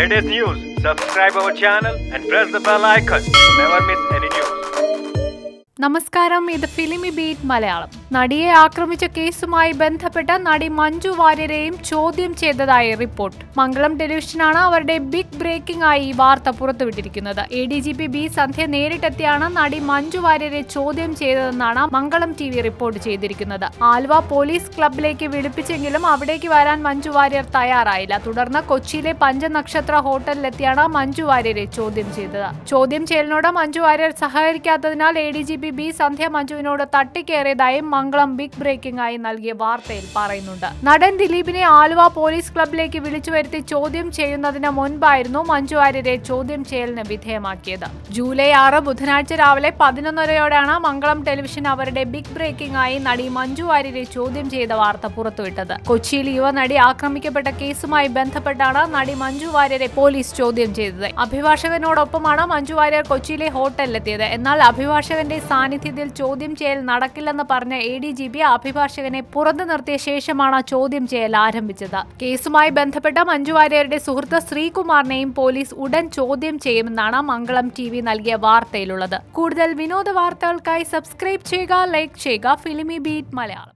latest news, subscribe our channel and press the bell icon to never miss any news. നമസ്കാരം ഇത് filmi Beat Malayalam നടിയെ ആക്രമിച്ച കേസുമായി ബന്ധപ്പെട്ട നടി മഞ്ജു വാര്യരെയും ചോദ്യം ചെയ്തതായി റിപ്പോർട്ട്. മംഗളം ടെലിവിഷനാണ് അവരുടെ ബിഗ് ബ്രേക്കിംഗ് ആയി ഈ വാർത്ത പുറത്തുവിട്ടിരിക്കുന്നത്. A D G P B Sandhya നേരിട്ടെത്തിയാണ് നടി മഞ്ജു വാര്യരെ ചോദ്യം ചെയ്തതെന്നാണ് മംഗളം ടി റിപ്പോർട്ട് ചെയ്തിരിക്കുന്നത്. ആലുവ പോലീസ് ക്ലബിലേക്ക് വിളിപ്പിച്ചെങ്കിലും അവിടേക്ക് വരാൻ മഞ്ജു വാര്യർ തയ്യാറായില്ല. തുടർന്ന് കൊച്ചിയിലെ പഞ്ചനക്ഷത്ര ഹോട്ടലിലെത്തിയാണ് മഞ്ജു വാര്യരെ ചോദ്യം ചെയ്തത്. ചോദ്യം ചെയ്യലിനോട് Manju Warrier സഹകരിക്കാത്തതിനാൽ A D G P B Sandhya മഞ്ജുവിനോട് തട്ടിക്കേറിയതായും മംഗളം ബിഗ് ബ്രേക്കിംഗ് ആയി നൽകിയ വാർത്തയിൽ പറയുന്നുണ്ട്. നടൻ ദിലീപിനെ ആലുവ പോലീസ് ക്ലബിലേക്ക് വിളിച്ചു വരുത്തി ചോദ്യം ചെയ്യുന്നതിന് മുൻപായിരുന്നു മഞ്ജു വാര്യരെ ചോദ്യം ചെയ്യലിന് വിധേയമാക്കിയത്. ജൂലൈ ആറ് ബുധനാഴ്ച രാവിലെ പതിനൊന്നരയോടെയാണ് മംഗളം ടെലിവിഷൻ അവരുടെ ബിഗ് ബ്രേക്കിംഗ് ആയി നടി മഞ്ജു വാര്യരെ ചോദ്യം ചെയ്ത വാർത്ത പുറത്തുവിട്ടത്. കൊച്ചിയിൽ യുവനടി ആക്രമിക്കപ്പെട്ട കേസുമായി ബന്ധപ്പെട്ടാണ് നടി മഞ്ജു വാര്യരെ പോലീസ് ചോദ്യം ചെയ്തത്. അഭിഭാഷകനോടൊപ്പമാണ് മഞ്ജു വാര്യർ കൊച്ചിയിലെ ഹോട്ടലിലെത്തിയത്. എന്നാൽ അഭിഭാഷകന്റെ സാന്നിധ്യത്തിൽ ചോദ്യം ചെയ്യൽ നടക്കില്ലെന്ന് പറഞ്ഞ എ ഡി ജി പി അഭിഭാഷകനെ പുറത്തു നിർത്തിയ ശേഷമാണ് ചോദ്യം ചെയ്യൽ ആരംഭിച്ചത്. കേസുമായി ബന്ധപ്പെട്ട മഞ്ജുവാര്യരുടെ സുഹൃത്ത് ശ്രീകുമാറിനെയും പോലീസ് ഉടൻ ചോദ്യം ചെയ്യുമെന്നാണ് മംഗളം ടി വി നൽകിയ വാർത്തയിലുള്ളത്. കൂടുതൽ വിനോദ വാർത്തകൾക്കായി സബ്സ്ക്രൈബ് ചെയ്യുക ലൈക്ക് ചെയ്യുക. Filmi Beat Malayalam.